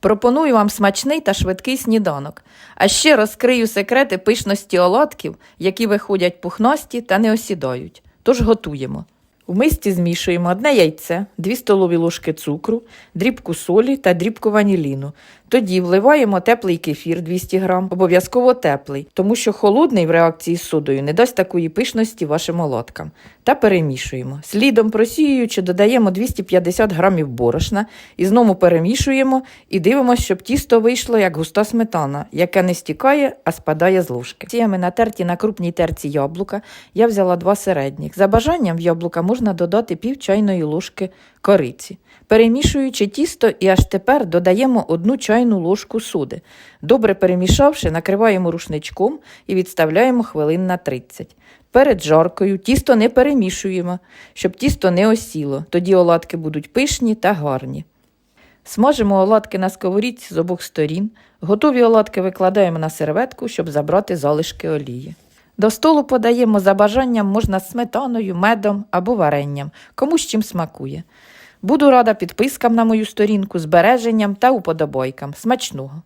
Пропоную вам смачний та швидкий сніданок. А ще розкрию секрети пишності оладків, які виходять пухнасті та не осідають. Тож готуємо. В мисці змішуємо одне яйце, 2 столові ложки цукру, дрібку солі та дрібку ваніліну. Тоді вливаємо теплий кефір 200 г, обов'язково теплий, тому що холодний в реакції з содою не дасть такої пишності вашим оладкам. Та перемішуємо. Слідом просіюючи, додаємо 250 г борошна і знову перемішуємо і дивимося, щоб тісто вийшло як густа сметана, яке не стікає, а спадає з ложки. Ціями натерті на крупній терці яблука я взяла два середніх. За бажанням в яблука можна додати пів чайної ложки кориці. Перемішуючи тісто і аж тепер додаємо одну чайну ложку соди. Добре перемішавши, накриваємо рушничком і відставляємо хвилин на 30. Перед жаркою тісто не перемішуємо, щоб тісто не осіло. Тоді оладки будуть пишні та гарні. Смажимо оладки на сковорідці з обох сторін. Готові оладки викладаємо на серветку, щоб забрати залишки олії. До столу подаємо за бажанням можна сметаною, медом або варенням, кому з чим смакує. Буду рада підпискам на мою сторінку, збереженням та уподобайкам. Смачного!